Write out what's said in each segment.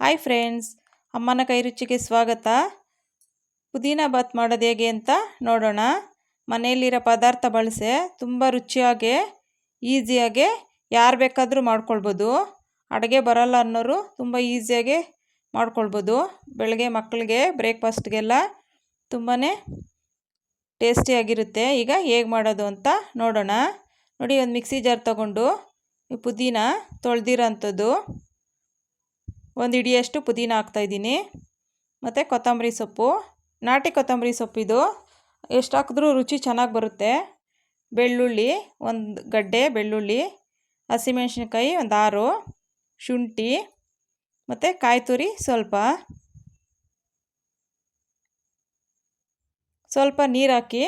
Hi friends, ಅಮ್ಮನ ಕೈ ರುಚಿಗೆ ಸ್ವಾಗತ. ಪುದೀನ ಬಾತ್ ಮಾಡೋದು ಹೇಗೆ ಅಂತ ನೋಡೋಣ. ಮನೆಯಲ್ಲಿರೋ ಪದಾರ್ಥ ಬಳಸಿ, ತುಂಬ ರುಚಿಯಾಗಿ, ಈಸಿಯಾಗಿ, ಯಾರು ಬೇಕಾದರೂ ಮಾಡ್ಕೊಳ್ಬೋದು. ಅಡುಗೆ ಬರೋಲ್ಲ ಅನ್ನೋರು ತುಂಬ ಈಸಿಯಾಗಿ ಮಾಡ್ಕೊಳ್ಬೋದು. ಬೆಳಗ್ಗೆ ಮಕ್ಕಳಿಗೆ ಬ್ರೇಕ್ಫಾಸ್ಟ್ಗೆಲ್ಲ ತುಂಬಾ ಟೇಸ್ಟಿಯಾಗಿರುತ್ತೆ ಈಗ ಹೇಗೆ ಮಾಡೋದು ಅಂತ ನೋಡೋಣ. ನೋಡಿ ಒಂದು ಮಿಕ್ಸಿ ಜಾರ್ ತಗೊಂಡು ಪುದೀನ ತೊಳೆದಿರೋ ಅಂಥದ್ದು ಒಂದು ಇಡಿಯಷ್ಟು ಪುದೀನ ಹಾಕ್ತಾಯಿದ್ದೀನಿ ಮತ್ತು ಕೊತ್ತಂಬರಿ ಸೊಪ್ಪು. ನಾಟಿ ಕೊತ್ತಂಬರಿ ಸೊಪ್ಪಿದು ಎಷ್ಟು ಹಾಕಿದ್ರೂ ರುಚಿ ಚೆನ್ನಾಗಿ ಬರುತ್ತೆ. ಬೆಳ್ಳುಳ್ಳಿ, ಒಂದು ಗಡ್ಡೆ, ಬೆಳ್ಳುಳ್ಳಿ, ಹಸಿಮೆಣ್ಸಿನ್ಕಾಯಿ, ಒಂದು ಆರು, ಶುಂಠಿ, ಮತ್ತು ಕಾಯಿ ತುರಿ ಸ್ವಲ್ಪ. ಸ್ವಲ್ಪ ನೀರು ಹಾಕಿ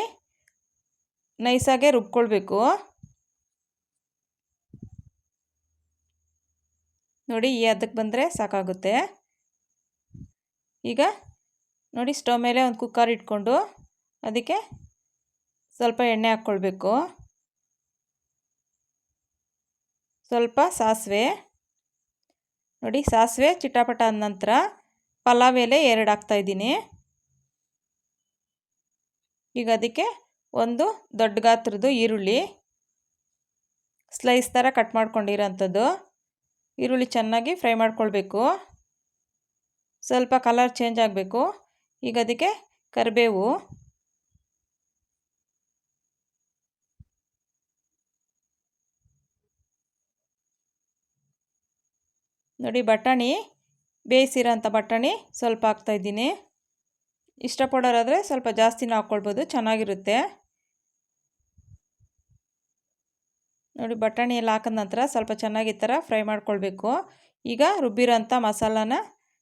ನೈಸಾಗೆ ರುಬ್ಕೊಳ್ಬೇಕು. ನೋಡಿ ಈ ಅದಕ್ಕೆ ಬಂದರೆ ಸಾಕಾಗುತ್ತೆ. ಈಗ ನೋಡಿ ಸ್ಟವ್ ಮೇಲೆ ಒಂದು ಕುಕ್ಕರ್ ಇಟ್ಕೊಂಡು ಅದಕ್ಕೆ ಸ್ವಲ್ಪ ಎಣ್ಣೆ ಹಾಕ್ಕೊಳ್ಬೇಕು. ಸ್ವಲ್ಪ ಸಾಸಿವೆ. ನೋಡಿ ಸಾಸಿವೆ ಚಿಟಾಪಟ ಆದ ನಂತರ ಪಲಾವ್ ಎಲೆ ಎರಡು ಹಾಕ್ತಾಯಿದ್ದೀನಿ ಈಗ ಅದಕ್ಕೆ ಒಂದು ದೊಡ್ಡ ಗಾತ್ರದ್ದು ಈರುಳ್ಳಿ. ಸ್ಲೈಸ್ ಥರ ಕಟ್ ಮಾಡ್ಕೊಂಡಿರೋಂಥದ್ದು. ಈರುಳ್ಳಿ ಚೆನ್ನಾಗಿ ಫ್ರೈ ಮಾಡ್ಕೊಳ್ಬೇಕು. ಸ್ವಲ್ಪ ಕಲರ್ ಚೇಂಜ್ ಆಗಬೇಕು. ಈಗ ಅದಕ್ಕೆ ಕರಿಬೇವು. ನೋಡಿ ಬಟಾಣಿ, ಬೇಯಿಸಿರೋಂಥ ಬಟಾಣಿ ಸ್ವಲ್ಪ ಹಾಕ್ತಾಯಿದ್ದೀನಿ ಇಷ್ಟಪಡೋರಾದರೆ ಸ್ವಲ್ಪ ಜಾಸ್ತಿನೂ ಹಾಕ್ಕೊಳ್ಬೋದು, ಚೆನ್ನಾಗಿರುತ್ತೆ. ನೋಡಿ ಬಟಾಣಿ ಎಲ್ಲ ಹಾಕಿದ ನಂತರ ಸ್ವಲ್ಪ ಚೆನ್ನಾಗಿ ಈ ಥರ ಫ್ರೈ ಮಾಡ್ಕೊಳ್ಬೇಕು. ಈಗ ರುಬ್ಬಿರೋಂಥ ಮಸಾಲಾನ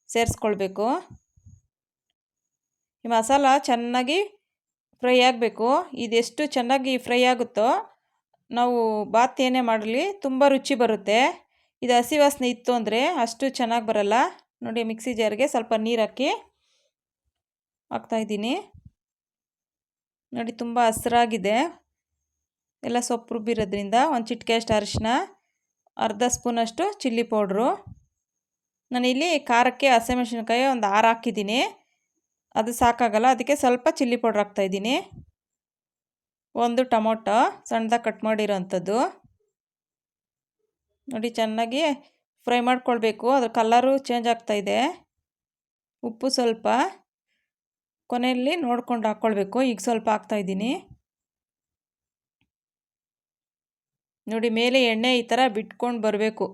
ಸೇರಿಸ್ಕೊಳ್ಬೇಕು. ಈ ಮಸಾಲ ಚೆನ್ನಾಗಿ ಫ್ರೈ ಆಗಬೇಕು. ಇದೆಷ್ಟು ಚೆನ್ನಾಗಿ ಫ್ರೈ ಆಗುತ್ತೋ ನಾವು ಬಾತ್ ಏನೇ ಮಾಡಲಿ, ತುಂಬ ರುಚಿ ಬರುತ್ತೆ. ಇದು ಹಸಿ ವಾಸನೆ ಇತ್ತು ಅಂದರೆ ಅಷ್ಟು ಚೆನ್ನಾಗಿ ಬರಲ್ಲ. ನೋಡಿ ಮಿಕ್ಸಿ ಜಾರಿಗೆ ಸ್ವಲ್ಪ ನೀರು ಹಾಕಿ ಹಾಕ್ತಾಯಿದ್ದೀನಿ ನೋಡಿ ತುಂಬ ಹಸ್ರಾಗಿದೆ. ಎಲ್ಲ ಸೊಪ್ಪು ರುಬ್ಬಿರೋದ್ರಿಂದ ಒಂದು ಚಿಟಿಕೆ ಅಷ್ಟು ಅರಿಶಿನ, ಅರ್ಧ ಸ್ಪೂನಷ್ಟು ಚಿಲ್ಲಿ ಪೌಡ್ರು. ನಾನಿಲ್ಲಿ ಖಾರಕ್ಕೆ ಹಸಿಮೆಣ್ಸಿನ್ಕಾಯಿ ಒಂದು ಆರು ಹಾಕಿದ್ದೀನಿ. ಅದು ಸಾಕಾಗಲ್ಲ, ಅದಕ್ಕೆ ಸ್ವಲ್ಪ ಚಿಲ್ಲಿ ಪೌಡ್ರ್ ಹಾಕ್ತಾಯಿದ್ದೀನಿ ಒಂದು ಟೊಮೊಟೊ ಸಣ್ಣದಾಗಿ ಕಟ್ ಮಾಡಿರೋ ಅಂಥದ್ದು ನೋಡಿ, ಚೆನ್ನಾಗಿ ಫ್ರೈ ಮಾಡ್ಕೊಳ್ಬೇಕು. ಅದ್ರ ಕಲ್ಲರು ಚೇಂಜ್ ಆಗ್ತಾಯಿದೆ ಉಪ್ಪು ಸ್ವಲ್ಪ ಕೊನೆಯಲ್ಲಿ ನೋಡ್ಕೊಂಡು ಹಾಕ್ಕೊಳ್ಬೇಕು. ಈಗ ಸ್ವಲ್ಪ ಹಾಕ್ತಾಯಿದ್ದೀನಿ ನೋಡಿ ಮೇಲೆ ಎಣ್ಣೆ ಈ ಥರ ಬಿಟ್ಕೊಂಡು ಬರಬೇಕು.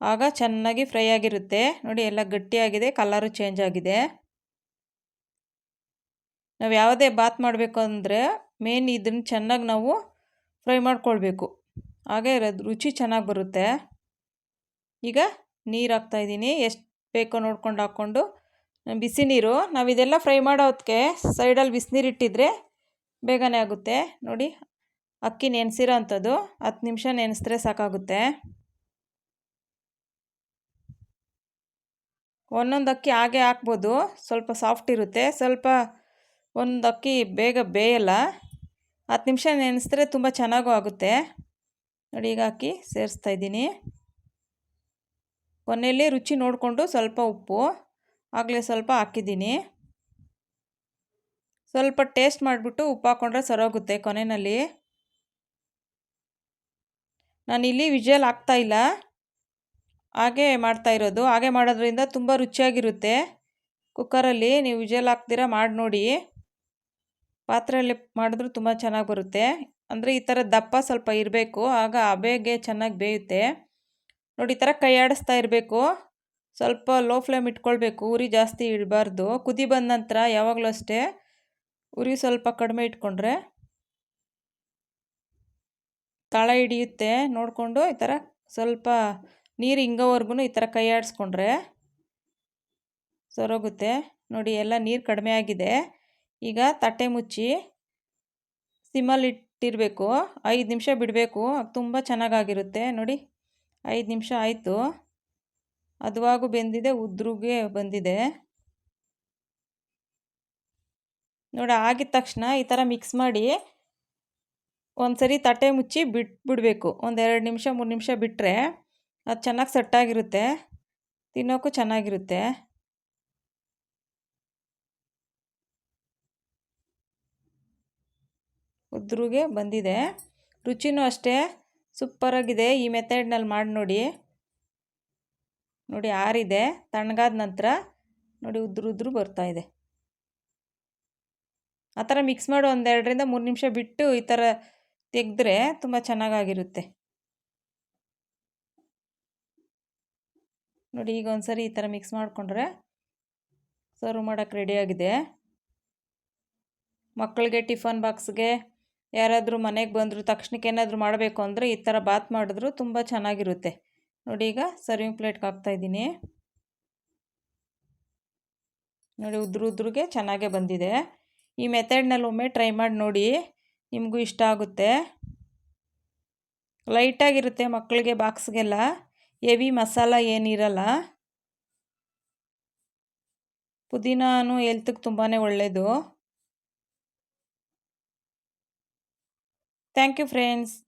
ಆಗ ಚೆನ್ನಾಗಿ ಫ್ರೈ ಆಗಿರುತ್ತೆ. ನೋಡಿ ಎಲ್ಲ ಗಟ್ಟಿಯಾಗಿದೆ, ಕಲರು ಚೇಂಜ್ ಆಗಿದೆ. ನಾವು ಯಾವುದೇ ಬಾತ್ ಮಾಡಬೇಕು ಅಂದರೆ ಮೇನ್ ಇದನ್ನು ಚೆನ್ನಾಗಿ ನಾವು ಫ್ರೈ ಮಾಡ್ಕೊಳ್ಬೇಕು. ಹಾಗೆ ರುಚಿ ಚೆನ್ನಾಗಿ ಬರುತ್ತೆ. ಈಗ ನೀರು ಹಾಕ್ತಾಯಿದ್ದೀನಿ ಎಷ್ಟು ಬೇಕೋ ನೋಡ್ಕೊಂಡು ಹಾಕ್ಕೊಂಡು ಬಿಸಿ ನೀರು ನಾವು ಇದೆಲ್ಲ ಫ್ರೈ ಮಾಡೋದಕ್ಕೆ ಸೈಡಲ್ಲಿ ಬಿಸಿನೀರು ಇಟ್ಟಿದ್ರೆ ಬೇಗನೆ ಆಗುತ್ತೆ. ನೋಡಿ ಅಕ್ಕಿ ನೆನೆಸಿರೋ ಅಂಥದ್ದು ಹತ್ತು ನಿಮಿಷ ನೆನೆಸಿದ್ರೆ ಸಾಕಾಗುತ್ತೆ. ಒಂದೊಂದು ಅಕ್ಕಿ ಹಾಗೆ ಹಾಕ್ಬೋದು, ಸ್ವಲ್ಪ ಸಾಫ್ಟ್ ಇರುತ್ತೆ. ಸ್ವಲ್ಪ ಒಂದು ಅಕ್ಕಿ ಬೇಗ ಬೇಯಲ್ಲ. ಹತ್ತು ನಿಮಿಷ ನೆನೆಸಿದ್ರೆ ತುಂಬ ಚೆನ್ನಾಗೂ ಆಗುತ್ತೆ. ನೋಡಿ, ಈಗ ಅಕ್ಕಿ ಸೇರಿಸ್ತಾ ಇದ್ದೀನಿ. ಕೊನೆಯಲ್ಲಿ ರುಚಿ ನೋಡಿಕೊಂಡು ಸ್ವಲ್ಪ ಉಪ್ಪು, ಆಗಲೇ ಸ್ವಲ್ಪ ಹಾಕಿದ್ದೀನಿ. ಸ್ವಲ್ಪ ಟೇಸ್ಟ್ ಮಾಡಿಬಿಟ್ಟು ಉಪ್ಪು ಹಾಕ್ಕೊಂಡ್ರೆ ಸರೋಗುತ್ತೆ ಕೊನೆಯಲ್ಲಿ. ನಾನಿಲ್ಲಿ ವಿಜಲ್ ಇಲ್ಲ. ಹಾಗೆ ಮಾಡ್ತಾ ಇರೋದು. ಹಾಗೆ ಮಾಡೋದ್ರಿಂದ ತುಂಬ ರುಚಿಯಾಗಿರುತ್ತೆ. ಕುಕ್ಕರಲ್ಲಿ ನೀವು ವಿಜಲ್ ಹಾಕ್ದಿರ ಮಾಡಿ ನೋಡಿ. ಪಾತ್ರೆಯಲ್ಲಿ ಮಾಡಿದ್ರು ತುಂಬ ಚೆನ್ನಾಗಿ ಬರುತ್ತೆ. ಅಂದರೆ ಈ ಥರ ದಪ್ಪ ಸ್ವಲ್ಪ ಇರಬೇಕು. ಆಗ ಅಬೆಗೆ ಚೆನ್ನಾಗಿ ಬೇಯುತ್ತೆ. ನೋಡಿ, ಈ ಥರ ಕೈಯಾಡಿಸ್ತಾ ಇರಬೇಕು. ಸ್ವಲ್ಪ ಲೋ ಫ್ಲೇಮ್ ಇಟ್ಕೊಳ್ಬೇಕು. ಉರಿ ಜಾಸ್ತಿ ಇಡಬಾರ್ದು. ಕುದಿ ಬಂದ ನಂತರ ಯಾವಾಗಲೂ ಅಷ್ಟೇ. ಉರಿ ಸ್ವಲ್ಪ ಕಡಿಮೆ ಇಟ್ಕೊಂಡ್ರೆ ತಳ ಹಿಡಿಯುತ್ತೆ. ನೋಡಿಕೊಂಡು ಈ ಥರ ಸ್ವಲ್ಪ ನೀರು ಹಿಂಗೋವರೆಗೂ ಈ ಥರ ಕೈ ಆಡಿಸ್ಕೊಂಡ್ರೆ ಸರೋಗುತ್ತೆ. ನೋಡಿ, ಎಲ್ಲ ನೀರು ಕಡಿಮೆ ಆಗಿದೆ. ಈಗ ತಟ್ಟೆ ಮುಚ್ಚಿ ಸಿಮ್ಮಲ್ಲಿ ಇಟ್ಟಿರಬೇಕು. ಐದು ನಿಮಿಷ ಬಿಡಬೇಕು. ತುಂಬ ಚೆನ್ನಾಗಾಗಿರುತ್ತೆ. ನೋಡಿ, ಐದು ನಿಮಿಷ ಆಯಿತು. ಅದುವಾಗೂ ಬೆಂದಿದೆ, ಉದ್ರಿಗೆ ಬಂದಿದೆ. ನೋಡಿ, ಆಗಿದ ತಕ್ಷಣ ಈ ಥರ ಮಿಕ್ಸ್ ಮಾಡಿ ಒಂದು ಸರಿ ತಟ್ಟೆ ಮುಚ್ಚಿ ಬಿಟ್ಬಿಡಬೇಕು ಒಂದು ಎರಡು ನಿಮಿಷ, ಮೂರು ನಿಮಿಷ ಬಿಟ್ಟರೆ ಅದು ಚೆನ್ನಾಗಿ ಸೆಟ್ಟಾಗಿರುತ್ತೆ ತಿನ್ನೋಕ್ಕೂ ಚೆನ್ನಾಗಿರುತ್ತೆ. ಉದ್ರುಗೆ ಬಂದಿದೆ. ರುಚಿನೂ ಅಷ್ಟೇ. ಸೂಪರಾಗಿದೆ. ಈ ಮೆಥಡ್ನಲ್ಲಿ ಮಾಡಿ ನೋಡಿ. ನೋಡಿ ಆರಿದೆ. ತಣ್ಣಗಾದ ನಂತರ ನೋಡಿ ಉದ್ರು ಉದ್ರು ಬರ್ತಾ ಇದೆ. ಆ ಥರ ಮಿಕ್ಸ್ ಮಾಡಿ ಒಂದೆರಡರಿಂದ ಮೂರು ನಿಮಿಷ ಬಿಟ್ಟು ಈ ಥರ ತೆಗೆದ್ರೆ ತುಂಬ ಚೆನ್ನಾಗಾಗಿರುತ್ತೆ. ನೋಡಿ, ಈಗ ಒಂದ್ಸರಿ ಈ ಥರ ಮಿಕ್ಸ್ ಮಾಡಿಕೊಂಡ್ರೆ ಸರ್ವ್ ಮಾಡೋಕ್ಕೆ ರೆಡಿಯಾಗಿದೆ ಮಕ್ಕಳಿಗೆ ಟಿಫನ್ ಬಾಕ್ಸ್ಗೆ ಯಾರಾದರೂ ಮನೆಗೆ ಬಂದರು, ತಕ್ಷಣಕ್ಕೆ ಏನಾದರೂ ಮಾಡಬೇಕು ಅಂದರೆ ಈ ಥರ ಬಾತ್ ಮಾಡಿದ್ರು ತುಂಬ ಚೆನ್ನಾಗಿರುತ್ತೆ. ನೋಡಿ, ಈಗ ಸರ್ವಿಂಗ್ ಪ್ಲೇಟ್ಗೆ ಹಾಕ್ತಾಯಿದ್ದೀನಿ ನೋಡಿ, ಉದ್ರು ಉದ್ರಿಗೆ ಚೆನ್ನಾಗೇ ಬಂದಿದೆ. ಈ ಮೆಥಡ್ನಲ್ಲಿ ಒಮ್ಮೆ ಟ್ರೈ ಮಾಡಿ ನೋಡಿ. ನಿಮಗೂ ಇಷ್ಟ ಆಗುತ್ತೆ. ಲೈಟಾಗಿರುತ್ತೆ ಮಕ್ಕಳಿಗೆ ಬಾಕ್ಸ್ಗೆಲ್ಲ. ಹೆವಿ ಮಸಾಲ ಏನಿರಲ್ಲ. ಪುದೀನಾನು ಎಲ್ತಕ್ಕೆ ತುಂಬಾ ಒಳ್ಳೆಯದು ಥ್ಯಾಂಕ್ ಯು ಫ್ರೆಂಡ್ಸ್